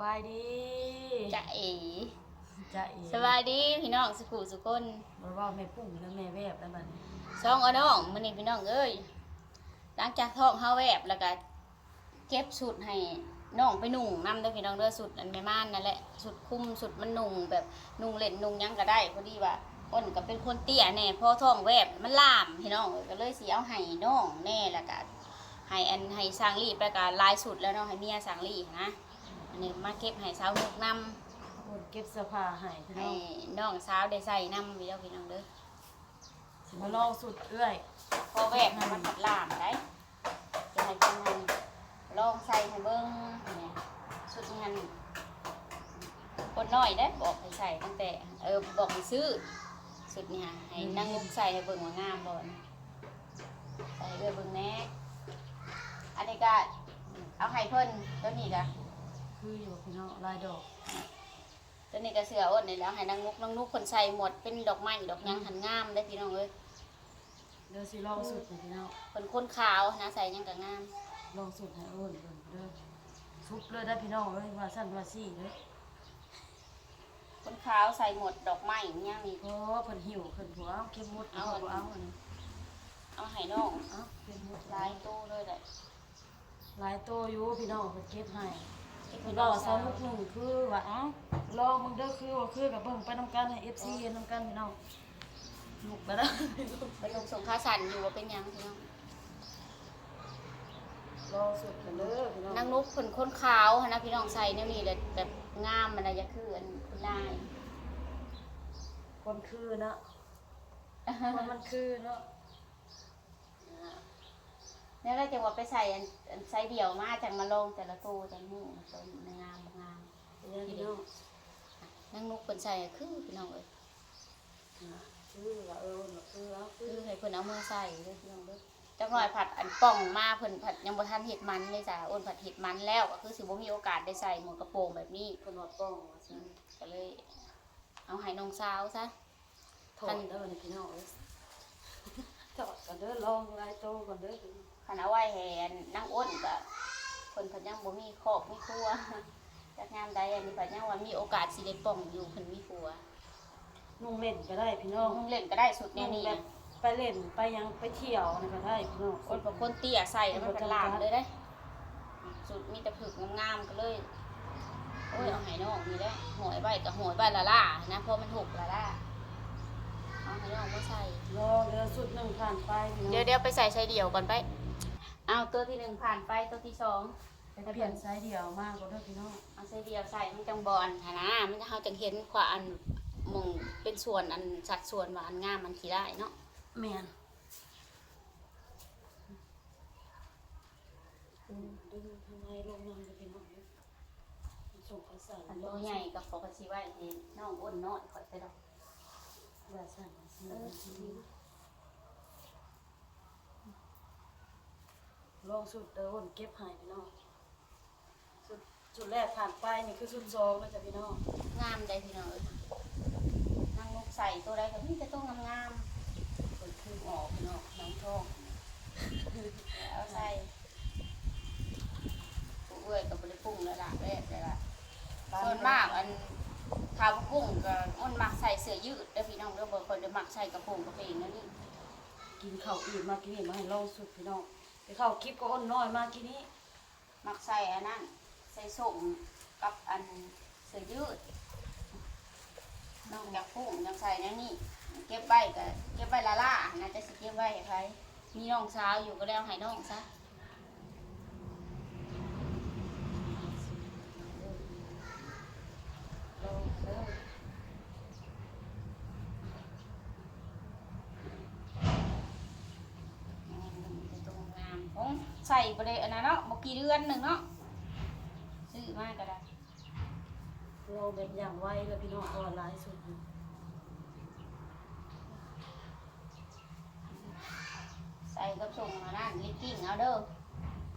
บายดีจะเอ๋จะเอ๋สวัสดีพี่น้องสุขุสุคนบ่ว่าแม่ปุ้งแล้วแม่แวบแล้วมันสองเอาน้องมื้อนี้พี่น้องเอ้ยหลังจากท้องเฮาแวบแล้วก็เก็บสุดให้น้องไปนุ่งนํเด้อพี่น้องเด้อสุดอันแม่ม่านนั่นแหละสุดคุมสุดมันนุ่งแบบนุ่งเล่นนุ่งหยังก็ได้พอดีว่าอ้นก็เป็นคนเตี้ยแน่พอท้องแวบมันลามพี่น้องเอ้ยก็เลยสิเอาให้น้องแน่แล้วก็ให้อันให้สร้างรีบแล้วก็ลายสุดแล้วเนาะให้เมียสร้างรีบนะ อันนี้มาเก็บให้สาวนุกนำคนเก็บเสื้อผ้าให้พี่น้ให้องน้องสาวได้ใส่น้ำพี่น้องพี่น้องเด้อสิมาลองสุดเอื้อยพอแวกให้มันผัดลามได้จะให้เพิ่นให้ลองใส่ให้เบิ่งเนี่ยสุดงานคนน้อยได้อบอกให้ใส่ตั้งแต่ เออบอกให้ซื้อสุดเนี่ยให้นั่งมุกใส่ให้เบิ่งว่างามบ่นะใส่ให้เบิ่งแหน่อันนี้ก็เอาให้เพิ่นตัวนี้ก็ คืออยู่พี่น้องลายดอก ตัวนี้ก็เสืออ้นนี่แล้วให้นางนุกนางนุกคนใส่หมดเป็นดอกไม้ดอกหยังหันงามได้อพี่น้องเอ้ยเดี๋ยวสิลองสุดให้พี่น้องเป็นคนขาวนะใส่หยังก็งาม ลองสุดให้โอ้นเบิ่งเด้อซุปเลยได้อพี่น้องเอ้ยว่าสั่นว่าซี่เด้อคนขาวใส่หมดดอกไม้อย่างเงี้ยมีโอ้เพิ่นหิวเพิ่นหัวเอาเก็บหมดเอาเอาบ่เอาอันนี้เอาให้น้องเอาเก็บหมดลายตู้เลยแหละ หลายโตอยู่พี่น้องเพิ่นเก็บให้ เก็บเพิ่ให้นน้ว่าองสาวลูกหนึ่งคือว่าเอ้าลองมึงเด้อคือว่าคือกับเบิ่งไปนํกันให้ FC เห็นนํกันพี่น้องลูกแล้วนะไปลงสงค้าสันอยู่ว่าเป็นหยังพี่น้องรอสุดกันเด้อพี่น้องนางนุกเป็นคนขาวหั้นนะพี่น้องใส่เนี่ยมีแต่แบบงามมันนะจะคืออันคุณนายคนคือเนาะคนมันคือเนาะ เนี่ยก็จะว่าไปใส่อันอันใส่เดี่ยวมาจากมาลงแต่ละตัวแต่ละหูตัวงามบ่งามเนี่ยพี่น้องนางนุกเป็นใส่คือพี่น้องเอ้ยนะคือว่าเออว่าคือเอาคืคืออให้เพิ่นเอามือใส่เด้อพี่น้องเด้อจักหน่อยผัดอันป่องมาเพิ่นผัดยังบ่ทันเฮ็ดมันเลยจ้ะอ้นผัดเฮ็ดมันแล้วก็คือสิบ่มีโอกาสได้ใส่หมวกกระโปรงแบบนี้ คนว่าป้องว่าอืซั่นมก็เลย เอาให้น้องสาวซะ ถอดเด้อนี่พี่น้องเอ้ยถอดกันเด้อลองลายโตก่อนเด้อพี่น้อง คันเอาไว้ให้อันนางอ้นก็เพิ่นเพิ่นยังบ่มีครอบมีครัวจักงามใดอันนี้เพิ่นยังว่ามีโอกาสสิได้ป่องอยู่เพิ่นมีครัวนุ่งเล่นก็ได้พี่น้องนุ่งเล่นก็ได้สุดแนนุ่วงนี้แบบไปเล่นไปยังไปเที่ยวนี่ก็ได้พี่น้องคนเป็นคนเตี้ยใส่แล้วมันก็ลามเลยได้สุดมีแต่ผึกงามๆก็เลยโอ้ยเอาให้น้องนี่แหละหอยใบกับหอยใบละล่านะเพราะมันหกละล่าเอาให้น้องมาใส่รอเรือสุดหนึ่งผ่านไปพี่น้องเดี๋ยวเดี๋ยวไปใส่ใส่เดี่ยวก่อนไป เอาตัวที่หนึ่งผ่านไปตัวที่สองไปเปลี่ยนไซส์เดียวมากก็เด้อพี่น้องเอาใส่เดี่ยวใส่มันจังบอลหนนะมันจะเขาจังเห็นขวาอันหมองเป็นส่วนอันสัดส่วนว่าอันงามมันขี้ได้เนาะแม่นดึงทางในลงนำเลยพี่น้องเด้อส่งเขาใส่อันตัวใหญ่กับปกติไว้ให้น้องอ้นน้อยคอยไปดอกว่าสั่นเสื้อ ลองสุดเด้อวนเก็บให้พี่น้องสุดสุดแรกผ่านไปนี่คือสุดสองนะจ๊ะพี่น้องงามได้พี่น้องเอ้ยนั่งลูกใส่ตัวใดก็มีแต่ตัวงามๆคนคือออกพี่น้องน้องทองเอาใส่ผู้เอ้ยกับบริปุ้งแล้วล่ะแรกเลยล่ะส่วนมากอันขาวปุ้งก็อ้นมักใส่เสื้อยืดเด้อพี่น้องเด้อบ่คนเด้อมักใส่กระโปรงกระเปงนั่นนี่กินข้าวอื่นมากินนี่มาให้ลองสุดพี่น้อง ไปเข้าคลิปก็อ้นน้อยมากทีนี้มักใส่อันนั้น ใส่ส่งกับอันเสื้อยืดน้องอยากพุ่งอยากใส่นั่นนี่เก็บไว้ก็เก็บไว้ละล่าน่าจะสิเก็บไว้ให้ใครมีน้องสาวอยู่ก็แล้วให้น้องซะ ลองเด้อ อืมเป็นตัวงามของ ใส่ไปเลยอันนั้นเนาะบกี่เดือนหนึ่งเนาะซื้อมากก็ได้เราแบบอย่างไวแล้วพี่น้องออนไลน์สุดอยู่ใส่กับส่งมานั่นลิกกิ้งเอาเด้อ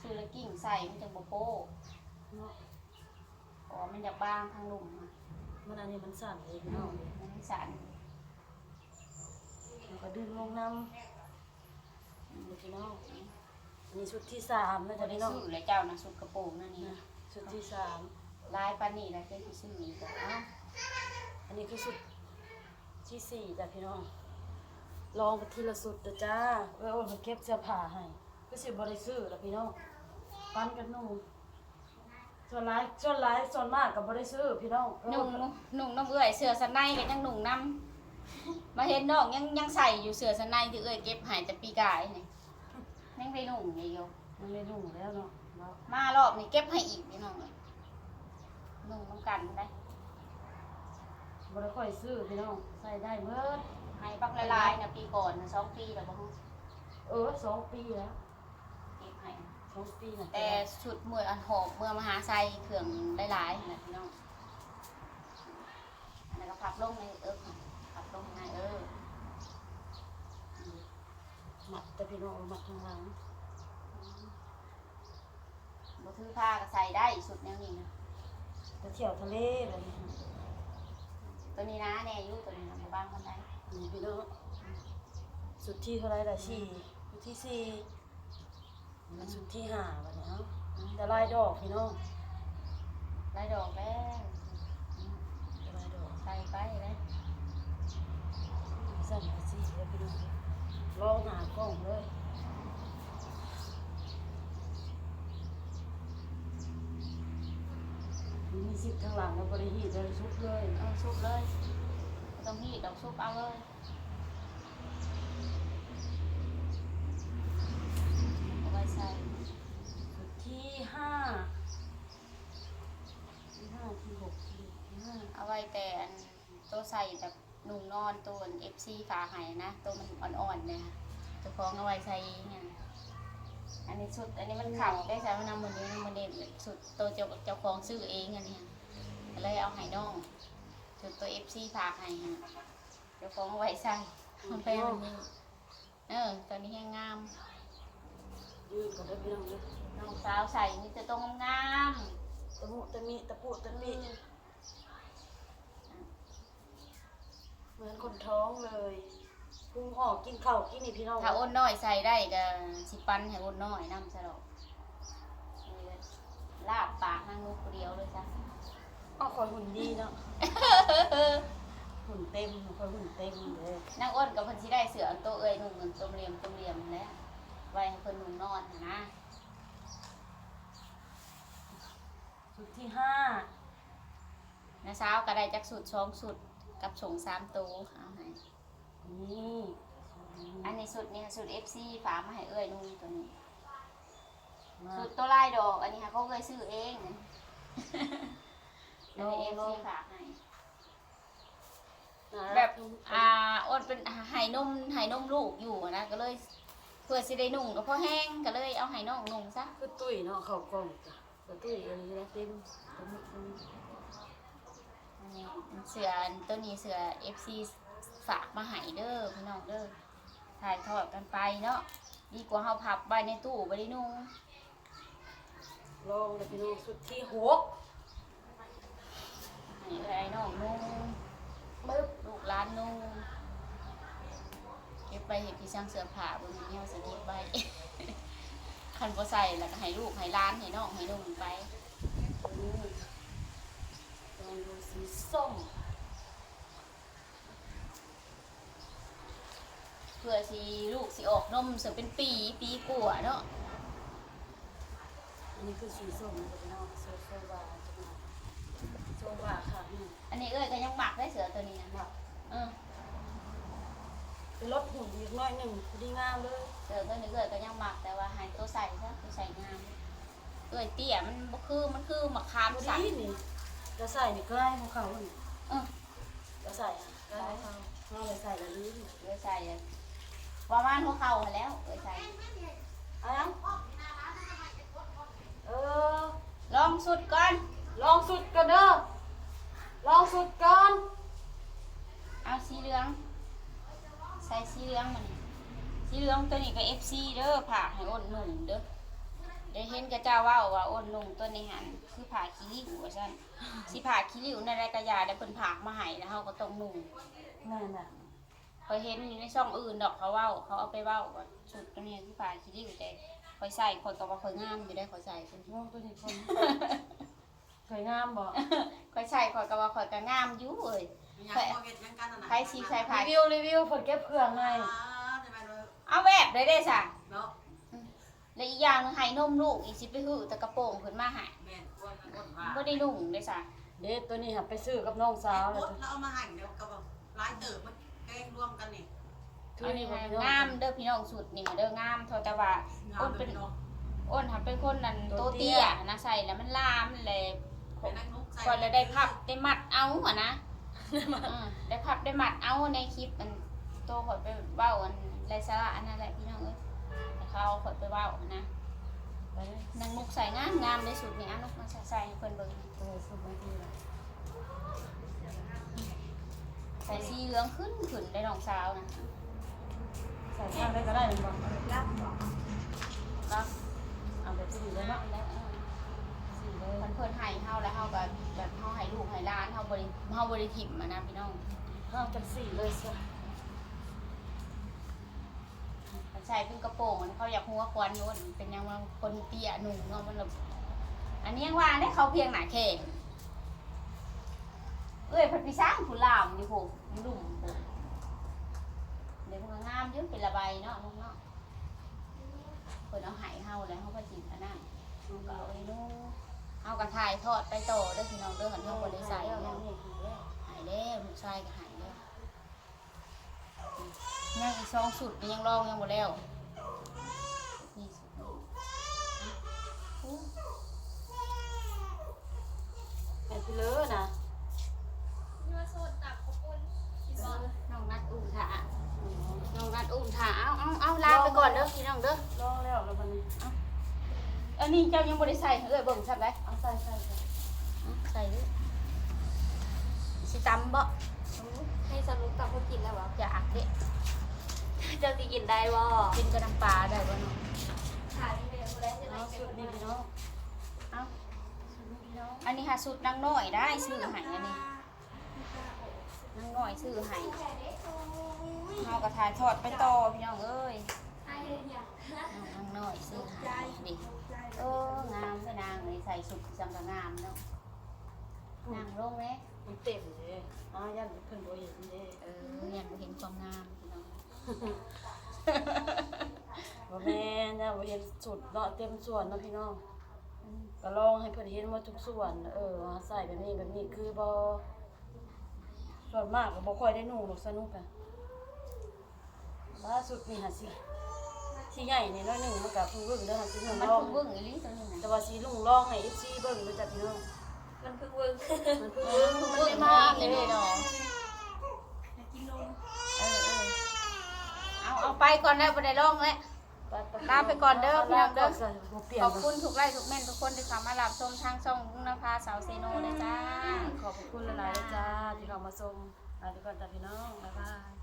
ซื้อลิกกิ้งใส่มันจะโบโป้เนาะอ๋อมันจะบางทางลุ่มอะมันอันนี้มันสั่นเลยพี่น้องมันไม่สั่นแล้วก็ดึงลงน้ำนี่พี่น้อง อันนี้ชุดที่สามนะพอจ๊ะได้พี่น้อง ซื้อเลยเจ้านะสุดกระโปรงนั่นนี่นะชุดที่สาม ลายปานนี่นะเจ๊สิซื้ออีกแล้วเอ้าอันนี้คือสุดที่สี่จ้ะพี่น้อง ลองไปทีละสุดเด้อจ้าไว้โอ้มันเก็บเสื้อผ้าให้ก็สิบ่ได้ซื้อแล้วพี่น้องปันกันหนูส่วนหลายส่วนหลายส่วนมากก็บ่ได้ซื้อพี่น้องนุ่งนุ่งน้ำเอื้อยเสื้อสนในก็ยังนุ่งน้ำมาเห็นน้องยังยังใส่อยู่เสื้อสนในที่เอื้อยเก็บใหายแต่ปีกายนี่ยังไป นุ่งอีกอยู่มันเลยนุ่งแล้วเนาะเนาะมารอบนี้เก็บให้อีกพี่น้องเลยนุ่งน้ำกันได้บ่ได้ค่อยซื้อพี่น้องใส่ได้เบิดให้ปักละลายนะปีก่อนนะสองปีแล้วบ่ฮู้เออสองปีแล้วเก็บให้สองปีนะแต่ชุดเมื่ออันหอบเมื่อมหาไซเครื่องได้หลายนะพี่น้องอันนั้นก็พับลงในเออพับลงในเออหมัดแต่พี่น้องหมัดข้างหลัง ถือผ้าก็ใส่ได้สุดแนวนี้นะไปเที่ยวทะเลแบบนี้ตัวนี้นะแน่อยู่ตัวนี้นะบ่บางคนใดนี่พี่น้องสุดที่เท่าไรล่ะสี่สุดที่สี่อันสุดที่ห้าบัดนี้เอ้าแต่ลายดอกพี่น้องได้ดอกแล้วลายดอกใส่ไปเลยสั่นไปสิเดี๋ยวพี่น้องลองหากล้องเลย มีสิทธิ์ข้างหลังแล้วบริหีเลยชุบเลยเอาซุปเลยบ่ต้องฮีดดอกซุปเอาเลยเอาไว้ใส่สุดที่ห้าที่ห้าที่หกที่ที่ห้าเอาไว้แต่อันตัวใส่แบบนุ่งนอนตัวเอฟซีฝาไห้นะ ตัวมันอ่อนๆเนี่ยเจะคล้าของเอาไว้ใส่เนี่ย อันนี้สุด อันนี้มันเข่าได้ใส่มันนำมันนี้นำมันเด็ดสุดตัวเจ้าเจ้าของซื้อเองอันเนี้ยก็เลยเอาไห้น้องสุดตัวเอฟซีฝากไห้ฮะเจ้าของเอาไว้ใส่มันไปมันนี่เออตอนนี้ยังงาม ยืนก่อนได้พี่น้องเลยน้องสาวใส่นี่จะต้องงามตะมุตะมิตะปุตะมิเหมือนคนท้องเลย พุงออกกินข้าวกินนี่พี่น้องถ้าอ้นน้อยใส่ได้ก็สิปันให้อ้นน้อยนำซะดอกนี่เลยลาบปากนางนุกผู้เดียวเลยจ้ะอ้าวคอยหุ่นดีเนาะหุ่นเต็มคอยหุ่นเต็มเลยนางอ้นกับเพิ่นสิได้เสืออันโตเอ้ยนุ่งเหมือนตัวเหลี่ยมตัวเหลี่ยมนั่นแหล้วไว้ให้เพิ่นนุ่งนอนหั่นนะสุดที่ห้า นะสาวก็ได้จักสุดสองสุดกับสงสามตัวเอาให้ นี่อันนี้สุดนี่สุด FC ฝากมาให้เอ้ยนุ่งตัวนี้มาสุดตัวลายดอก อันนี้ค่ะเขาเคยซื้อเองอันนี้ FC ฝากให้แบบอ่าอดเป็นไห้นมไห้นมลูกอยู่นะก็เลยเพื่อสิได้นุ่งก็พอแห้งก็เลยเอาไห้น้องนุ่งซะคือตุ้ยเนาะเข้ากล้องจ้ะแต่ตุ้ยเองนะเต็มตะมุตะมิอันนี้เสืออันตัวนี้เสือ FC ฝากมาให้เด้อพี่น้องเด้อถ่ายทอดกันไปเนาะดีกว่าเฮาพับไว้ในตู้บ่ได้นุ่งลองเลยพี่น้องสุดที่หกให้เอ้ยไอ้น้องนุ่งปึ๊บลูกหลานนุ่งเก็บไปเห็ดที่ช่างเสื้อผ้าบนนี้เฮาสิเก็บไว้คันบ่ใส่แล้วก็ให้ลูกให้หลานให้น้องให้นุ่งไป นี่ลองดูสีส้ม เพื่อสิลูกสิออกนมเสือเป็นปีปีกว่าเนาะอันนี้คือสีส้มนะพี่น้องโซโซวาจะมาโซวาค่ะนี่อันนี้เอ้ยก็ยังหมักได้เสือตัวนี้นะแบบเออเป็นรถหุ่นอีกหน้อยหนึ่งพอดีงามเลยเสือตัวนี้เอ้ยก็ยังหมักแต่ว่าให้ตัวใส่ซะตัวใส่งามเอ้ยเตี้ยมันบ่คือมันคือมะขามพอสั่นดีนี่จะใส่นี่ใกล้ของเขานี่เออจะใส่อะใกล้ของเขาเราเลยใส่ละลิ้นเอ้ยใส่อะ ประมาณหัวเข่าหั้นแล้วเอ้ยใส่อะยังเออ ลองสุดก่อน ลองสุดก่อนเด้อ ลองสุดก่อน เอาสีเหลือง ใส่สีเหลืองมันสีเหลืองตัวนี้ก็ FC เด้อผ่าให้อ้นหนุ่งเด้อได้เห็นกระเจ้าว่าว่าอ้นนุ่งตัวนี้หันคือผ่าขี้ริ้วว่าซั่นสิผ่าขี้ริ้วในรายกระยาได้เพิ่นผากมาให้แล้วเฮาก็ต้องนุ่งนั่นน่ะ เคยเห็นอยู่ในช่องอื่นดอกเขาเว้า เขาเอาไปเว้าว่าชุดตัวนี้คือผ่าขี้ริ้วแต่คอยใส่คอยก็ว่าคอยงามอยู่ได้คอยใส่เพิ่นลองตัวนี้คนเคยงงามบ่ข่อยใส่ข่อยก็ว่าข่อยก็งามอยู่เอ้ยยังบ่เฮ็ดยังกันนั่นน่ะไผสิใส่ผ้ารีวิวรีวิวเพิ่นเก็บเครื่องให้อ่าได้ไหมเนาะเอาแบบได้ได้ซะเนาะแล้วอีกอย่างหนึงให้นมลูกอีกสิไปหื้อแต่กระโปรงขึ้นมาให้แม่นอ้วนอ้วนว่าบ่ได้นุ่งได้ซะเด็ตัวนี้หับไปซื้อกับน้องสาวแล้แล้ววเอามาหั่นเดี๋ยวก็แบบหลายเติบมัน แกงรวมกันนี่ถือัอนนี่นี้บ่ให้พี่น้องงามเด้อพี่น้องสุดนี่เด้องามเท่าแต่ว่างามเลยเนาะอ้นหันเป็นคนนั่นโตเตี้ยนะใส่แล้วมันลามเลยเป็นนักนุกใส่ก่อนเลยได้พับได้มัดเอาอะนะอืมได้พับได้มัดเอาในคลิปมันโตขอยไปเบ้าอันไรสาระอันนั้นแหละพี่น้องเอ้ยแต่เขาเอาขอยไปเบ้านะไปเลยนางมุกใส่งามงามในสุดนี่อันนุกมาใส่ใส่ให้เพิ่นเบิ่งเออสุดมาทีละ ใส่สีเหลืองขึ้นขึ้นได้น้องสาวนะใส่ข้างได้ก็ได้แมันบ่รับบ่รับเอาแบบสีเลยเนาะแล้วเออสีเลยเพิ่นเพิ่นให้เฮาแล้วเฮาก็แบบเฮาให้ลูกให้หลานเฮาบ่ได้เฮาบ่ได้ถิ่มอะนะพี่น้องข้างจังสีเลยซะใส่เป็นกระโปรงอันเขาอยากหัวควันโน่นเป็นยังว่าคนเตี้ยหนุ่มเนาะมันแบบอันนี้ยังว่าได้เขาเพียงหนาแข่งเอ้ยเพันพี่สร้างผู้ลามนี่ผมดุ่มผมเดี๋ยวมันงามอยืดเป็นระบายเนาะน้องเนาะเพิ่นเอาใหายเฮาแล้วเฮาก็จิบอันนั้นน้องก็เอาไอ้นู้เอากระถ่ายทอดไปต่อเด้อพี่น้องเด้อหันเฮาบ่ได้ใส่แล้วแล้วนี่แล้วหายแล้วลูกชายก็หายแล้วยังอีกสองสุดนี่ยังลองยังบ่แล้วนี่สุดนี่อู้ ไอ้พี่เลอนะ น้องนัดอุ้มถาน้องนัดอุ้มถาเอาเอาเอาลา ไปก่อนเด้อพี่น้องเด้อลองแล้วแล้วมันนี่อันนี้เจ้ายังบ่ได้ใส่เอ้ยเบิ่งซับได้เอาใส่ใส่ใส่เอาใส่ดิสิตำบ่ให้สนุกกับเขากินแล้ววะอยากเด้เจะสิกินได้บ่กินกับน้ำปลาได้บ่เนาะถ่ายเมนูแล้วจะได้เอาเป็สุดนนี่พี่น้องเอาสุดนี่พี่น้องอันนี้หาสูตรนางน้อยได้ซื้อให้อันนี้นางน้อยซื้อให้เฮาก็ถ่ายทอดไปต่อพี่น้องเอ้ย ไอ้เนี่ยนางน้อยซื้อให้ดิโอ้งามไปนางเลยใส่สุดจังก็งามเนาะนางลงแม่มันเต็มเลยอ้าวยันเพิ่นบ่เห็นเด้เออยังบ่เห็นความงามพี่น้องบ่แม่นนะบ่เห็นสุดเนาะเต็มส่วนเนาะพี่น้องก็ลองให้เพิ่นเห็นว่าทุกส่วน เออว่าใส่แบบนี้แบบนี้คือบ่ส่วนมากก็บ่ค่อยได้นุ่งหรอกสนุกอะล่าสุดนี่หาสิ สิใหญ่นี่น้อยหนึงมันก็เพิ่งเบิ่งเด้อหาสินุ่งมันลองเพิ่งเบิ่งอีหลีตัวนี้นะแต่ว่าสิลุงลองให้ FC เบิ่งดูจ้ะพี่น้องมันคือเวิร์กมันเพิ่งเอเบิ่องเพิ่งมันเบิ่งได้มามากเลเลยยเนาะกินนมเออเออเอาเอาไปก่อนแล้วบ่ได้ลองแล้ว ลาไปก่อนเด้อพี่น้องเด้อขอบคุณทุกไลค์ทุกแม่นทุกคนที่เข้ามารับชมทางช่องบุ้งนภาสาวเซโนเลยจ้า ขอบคุณหลายๆจ้าที่เข้ามาชมลาไปก่อนจ้ะพี่น้องบ๊ายบาย